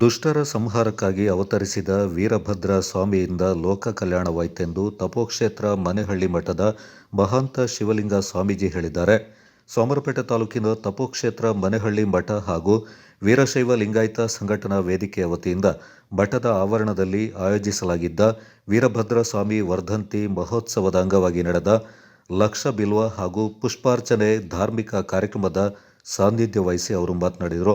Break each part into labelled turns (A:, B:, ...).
A: ದುಷ್ಟರ ಸಂಹಾರಕ್ಕಾಗಿ ಅವತರಿಸಿದ ವೀರಭದ್ರ ಸ್ವಾಮಿಯಿಂದ ಲೋಕ ಕಲ್ಯಾಣವಾಯಿತೆಂದು ತಪೋಕ್ಷೇತ್ರ ಮನೆಹಳ್ಳಿ ಮಠದ ಮಹಾಂತ ಶಿವಲಿಂಗ ಸ್ವಾಮೀಜಿ ಹೇಳಿದ್ದಾರೆ. ಸೋಮರಪೇಟೆ ತಾಲೂಕಿನ ತಪೋಕ್ಷೇತ್ರ ಮನೆಹಳ್ಳಿ ಮಠ ಹಾಗೂ ವೀರಶೈವ ಲಿಂಗಾಯತ ಸಂಘಟನಾ ವೇದಿಕೆಯ ವತಿಯಿಂದ ಮಠದ ಆವರಣದಲ್ಲಿ ಆಯೋಜಿಸಲಾಗಿದ್ದ ವೀರಭದ್ರ ಸ್ವಾಮಿ ವರ್ಧಂತಿ ಮಹೋತ್ಸವದ ಅಂಗವಾಗಿ ನಡೆದ ಲಕ್ಷ ಬಿಲ್ವ ಹಾಗೂ ಪುಷ್ಪಾರ್ಚನೆ ಧಾರ್ಮಿಕ ಕಾರ್ಯಕ್ರಮದ ಸಾನ್ನಿಧ್ಯ ವಹಿಸಿ ಅವರು ಮಾತನಾಡಿದರು.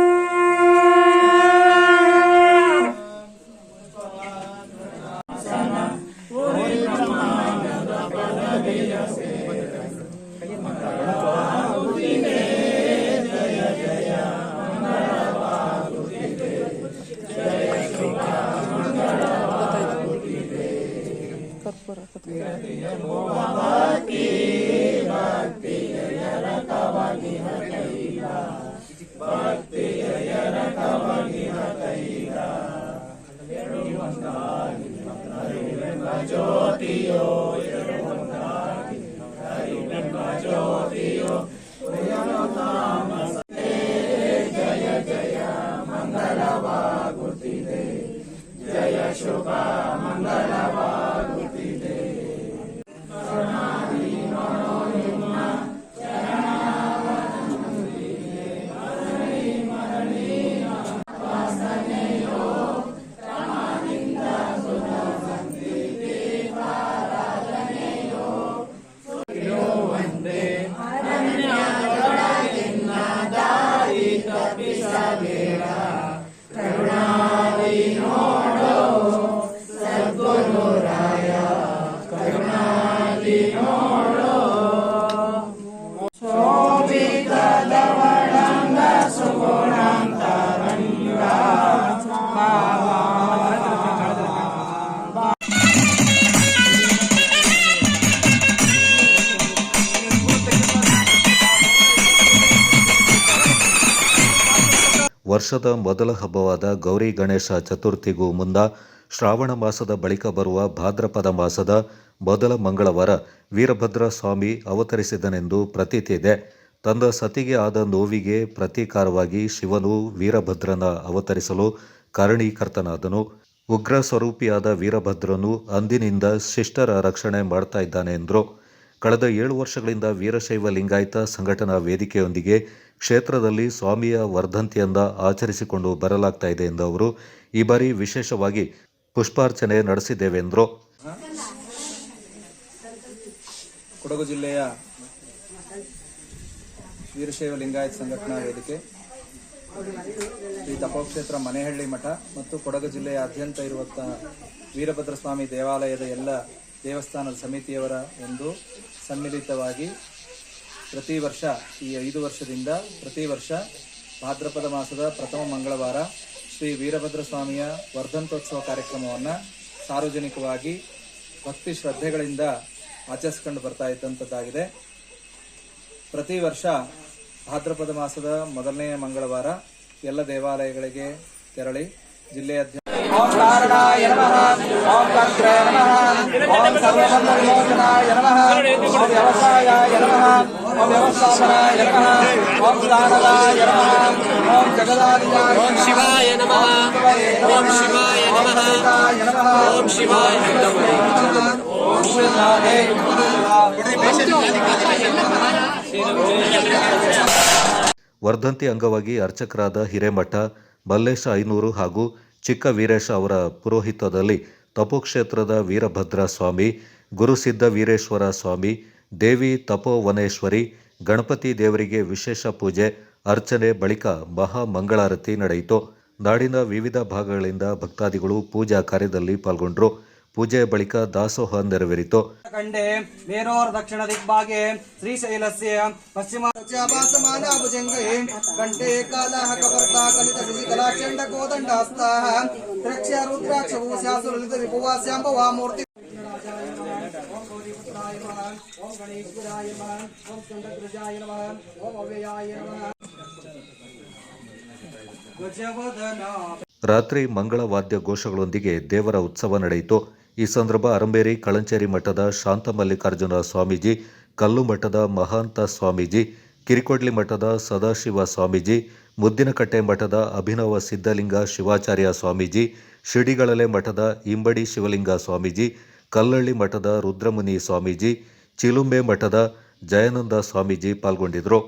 B: ಈ ಕಡೆ ಬನ್ನಿ ದಾರಿ ಬಿಡಿ
A: ವರ್ಷದ ಮೊದಲ ಹಬ್ಬವಾದ ಗೌರಿ ಗಣೇಶ ಚತುರ್ಥಿಗೂ ಮುನ್ನ ಶ್ರಾವಣ ಮಾಸದ ಬಳಿಕ ಬರುವ ಭಾದ್ರಪದ ಮಾಸದ ಮೊದಲ ಮಂಗಳವಾರ ವೀರಭದ್ರ ಸ್ವಾಮಿ ಅವತರಿಸಿದನೆಂದು ಪ್ರತೀತಿ ಇದೆ. ತನ್ನ ಸತಿಗೆ ಆದ ನೋವಿಗೆ ಪ್ರತೀಕಾರವಾಗಿ ಶಿವನು ವೀರಭದ್ರನ ಅವತರಿಸಲು ಕಾರಣೀಕರ್ತನಾದನು. ಉಗ್ರ ಸ್ವರೂಪಿಯಾದ ವೀರಭದ್ರನು ಅಂದಿನಿಂದ ಶಿಷ್ಟರ ರಕ್ಷಣೆ ಮಾಡ್ತಾ ಇದ್ದಾನೆ ಎಂದರು. ಕಳೆದ ಏಳು ವರ್ಷಗಳಿಂದ ವೀರಶೈವ ಲಿಂಗಾಯತ ಸಂಘಟನಾ ವೇದಿಕೆಯೊಂದಿಗೆ ಕ್ಷೇತ್ರದಲ್ಲಿ ಸ್ವಾಮಿಯ ವರ್ಧಂತಿಯಿಂದ ಆಚರಿಸಿಕೊಂಡು ಬರಲಾಗ್ತಾ ಇದೆ ಎಂದ ಅವರು, ಈ ಬಾರಿ ವಿಶೇಷವಾಗಿ ಪುಷ್ಪಾರ್ಚನೆ ನಡೆಸಿದ್ದೇವೆ ಎಂದರು
B: ಕೊಡಗು ಜಿಲ್ಲೆಯ ವೀರಶೈವ ಲಿಂಗಾಯತ ಸಂಘಟನಾ ವೇದಿಕೆ, ಶ್ರೀ ತಪೋಕ್ಷೇತ್ರ ಮನೆಹಳ್ಳಿ ಮಠ ಮತ್ತು ಕೊಡಗು ಜಿಲ್ಲೆಯಾದ್ಯಂತ ಇರುವಂತಹ ವೀರಭದ್ರಸ್ವಾಮಿ ದೇವಾಲಯದ ಎಲ್ಲ ದೇವಸ್ಥಾನದ ಸಮಿತಿಯವರ ಒಂದು ಸಮ್ಮಿಲಿತವಾಗಿ ಪ್ರತಿ ವರ್ಷ ಈ ಐದು ವರ್ಷದಿಂದ ಪ್ರತಿ ವರ್ಷ ಭಾದ್ರಪದ ಮಾಸದ ಪ್ರಥಮ ಮಂಗಳವಾರ ಶ್ರೀ ವೀರಭದ್ರ ಸ್ವಾಮಿಯ ವರ್ಧಂತೋತ್ಸವ ಕಾರ್ಯಕ್ರಮವನ್ನು ಸಾರ್ವಜನಿಕವಾಗಿ ಭಕ್ತಿ ಶ್ರದ್ಧೆಗಳಿಂದ ಆಚರಿಸ್ಕೊಂಡು ಬರ್ತಾ ಇದ್ದಂಥದ್ದಾಗಿದೆ. ಪ್ರತಿ ವರ್ಷ ಭಾದ್ರಪದ ಮಾಸದ ಮೊದಲನೆಯ ಮಂಗಳವಾರ ಎಲ್ಲ ದೇವಾಲಯಗಳಿಗೆ ತೆರಳಿ ಜಿಲ್ಲೆಯಾದ್ಯಂತ ಓಂ ಕಾರಣಾಯ ನಮಃ. ಓಂ ನಮಃ. ಓಂ ಸರ್ವಬಂಧ ವಿಮೋಚನಾಯ ನಮಃ. ಓಂ ವ್ಯವಸಾಯಾಯ ನಮಃ ಓಂ ವ್ಯವಸ್ಥಾಪನಾಯ ನಮಃ. ಓಂ ಸ್ಥಾನದಾಯ ನಮಃ. ಓಂ ಜಗದಾದಿಯಾಯ ಓಂ ಶಿವಾಯ ನಮಃ. ಓಂ ಶಿವಾಯ ನಮಃ. ಓಂ ಶಿವಾಯ ನಮಃ ಓಂ ಶ್ರೀನಾಥೇ
A: ವರ್ಧಂತಿ ಅಂಗವಾಗಿ ಅರ್ಚಕರಾದ ಹಿರೇಮಠ ಮಲ್ಲೇಶ ಐನೂರು ಹಾಗೂ ಚಿಕ್ಕ ವೀರೇಶ ಅವರ ಪುರೋಹಿತದಲ್ಲಿ ತಪೋಕ್ಷೇತ್ರದ ವೀರಭದ್ರ ಸ್ವಾಮಿ, ಗುರುಸಿದ್ಧ ವೀರೇಶ್ವರ ಸ್ವಾಮಿ, ದೇವಿ ತಪೋವನೇಶ್ವರಿ, ಗಣಪತಿ ದೇವರಿಗೆ ವಿಶೇಷ ಪೂಜೆ, ಅರ್ಚನೆ ಬಳಿಕ ಮಹಾ ಮಂಗಳಾರತಿ ನಡೆಯಿತು. ನಾಡಿನ ವಿವಿಧ ಭಾಗಗಳಿಂದ ಭಕ್ತಾದಿಗಳು ಪೂಜಾ ಕಾರ್ಯದಲ್ಲಿ ಪಾಲ್ಗೊಂಡರು. ಪೂಜೆ ಬಳಿಕ ದಾಸೋಹ ನೆರವೇರಿತು.
C: ಕಂಡೆ ಮೇರೋರ ದಕ್ಷಿಣ ದಿಗ್ಭಾಗೆ ಶ್ರೀಶೈಲಸ್ಯ ಪಶ್ಚಿಮ ಸಮಾನ ಭುಜಂಗೆ ಕಂಠೆ ಕಾಲಹ ಕಪರ್ತಾ ಕಲಿತ ಶಶಿಕಲಾ ಚಂಡ ಕೋದಂಡಾಸ್ತಾಹ ದ್ರಕ್ಷ್ಯ ರುದ್ರಾಕ್ಷ ಭೂಷಾಸು ಲಲಿತ ರಿಪುವಾ ಶಾಂಭವಾ ಮೂರ್ತಿ ಓಂ ಗಣೇಶ್ವರಾಯ ನಮಃ ಓಂ ಚಂಡಗ್ರಜಾಯ ನಮಃ ಓಂ ಅವ್ಯಯಾಯ ನಮಃ
A: ರಾತ್ರಿ ಮಂಗಳ ವಾದ್ಯ ಘೋಷಗಳೊಂದಿಗೆ ದೇವರ ಉತ್ಸವ ನಡೆಯಿತು. ಈ ಸಂದರ್ಭ ಅರಂಬೇರಿ ಕಳಂಚೇರಿ ಮಠದ ಶಾಂತ ಮಲ್ಲಿಕಾರ್ಜುನ ಸ್ವಾಮೀಜಿ, ಕಲ್ಲು ಮಠದ ಮಹಾಂತ ಸ್ವಾಮೀಜಿ, ಕಿರಿಕೊಡ್ಲಿ ಮಠದ ಸದಾಶಿವ ಸ್ವಾಮೀಜಿ, ಮುದ್ದಿನಕಟ್ಟೆ ಮಠದ ಅಭಿನವ ಸಿದ್ಧಲಿಂಗ ಶಿವಾಚಾರ್ಯ ಸ್ವಾಮೀಜಿ ಶಿಡಿಗಳಲೆ ಮಠದ ಇಂಬಡಿ ಶಿವಲಿಂಗ ಸ್ವಾಮೀಜಿ, ಕಲ್ಲಳ್ಳಿ ಮಠದ ರುದ್ರಮುನಿ ಸ್ವಾಮೀಜಿ, ಚಿಲುಂಬೆ ಮಠದ ಜಯಾನಂದ ಸ್ವಾಮೀಜಿ ಪಾಲ್ಗೊಂಡಿದ್ದರು.